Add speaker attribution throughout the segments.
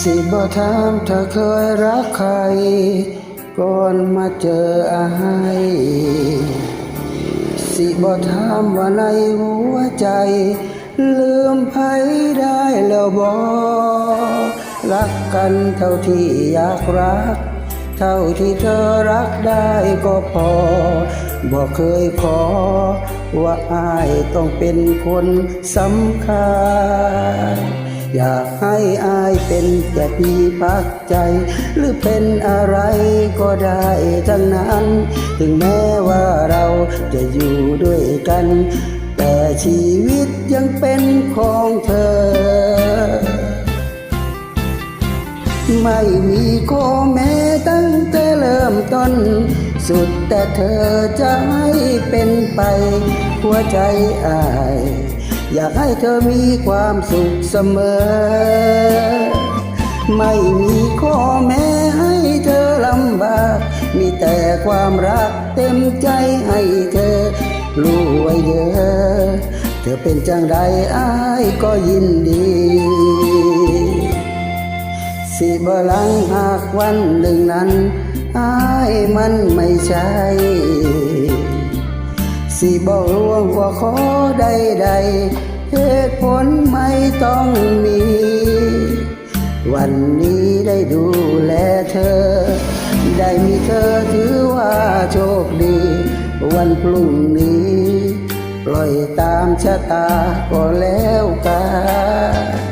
Speaker 1: สิบ่ถามเธอเคยรักใคร ก่อนมาเจออายสิบ่ถามว่าในหัวใจ ลืมไผได้แล้วบ่รักกันเท่าที่อยากรัก เท่าที่เธอรักได้ก็พอบอกเคยขอ ว่าอายต้องเป็นคนสำคัญ อยากให้อายเป็นแค่ที่พักใจ หรือเป็นอะไรก็ได้ทั้งนั้น ถึงแม้ว่าเราจะอยู่ด้วยกัน แต่ชีวิตยังเป็นของเธอ ไม่มีข้อแม้ตั้งแต่เริ่มต้น สุดแต่เธอจะให้เป็นไป หัวใจอาย อยากให้เธอมีความสุขเสมอ ไม่มีข้อแม้ให้เธอลำบาก มีแต่ความรักเต็มใจให้เธอ รู้ไว้เด้อเธอเป็นจังใดอายก็ยินดี สิบลังหากวันหนึ่งนั้นอายมันไม่ใช่ สิบอกลวงว่าขอใดๆเหตุผลไม่ต้องมี วันนี้ได้ดูแลเธอ ได้มีเธอถือว่าโชคดี วันพรุ่งนี้ ปล่อยตามชะตาก็แล้วกัน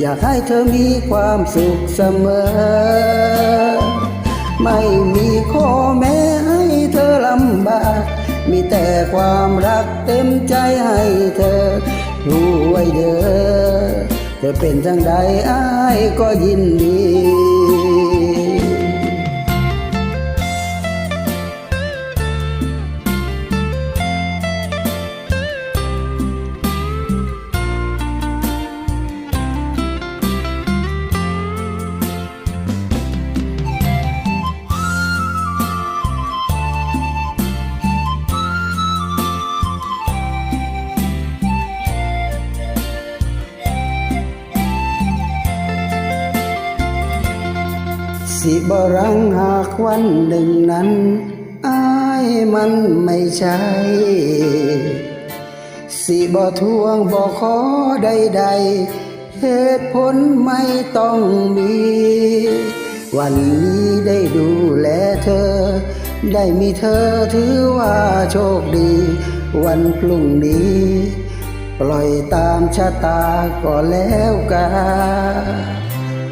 Speaker 1: อยากให้เธอมีความสุขเสมอ ไม่มีข้อแม้ให้เธอลำบาก มีแต่ความรักเต็มใจให้เธอ รู้ไว้เด้อเธอเป็นจังใดอายก็ยินดี สิบรังหากวันหนึ่งนั้นอายมันไม่ใช่สิบ่ทวงบ่ขอใดๆเหตุผลไม่ต้องมี วันนี้ได้ดูแลเธอ ได้มีเธอถือว่าโชคดี วันพรุ่งนี้ ปล่อยตามชะตาก็แล้วกัน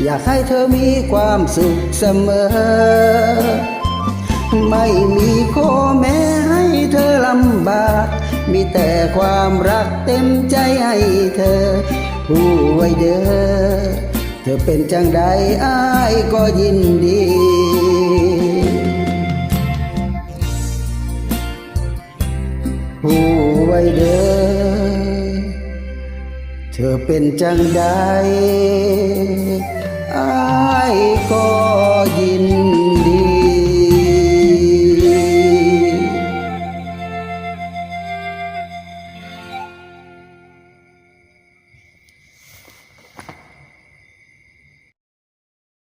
Speaker 1: อยากให้เธอมีความสุขเสมอ ไม่มีข้อแม้ให้เธอลำบาก มีแต่ความรักเต็มใจให้เธอผู้ไว้เด้อเธอเป็นจังใดอายก็ยินดี เธอเป็นจังใดอายก็ยินดี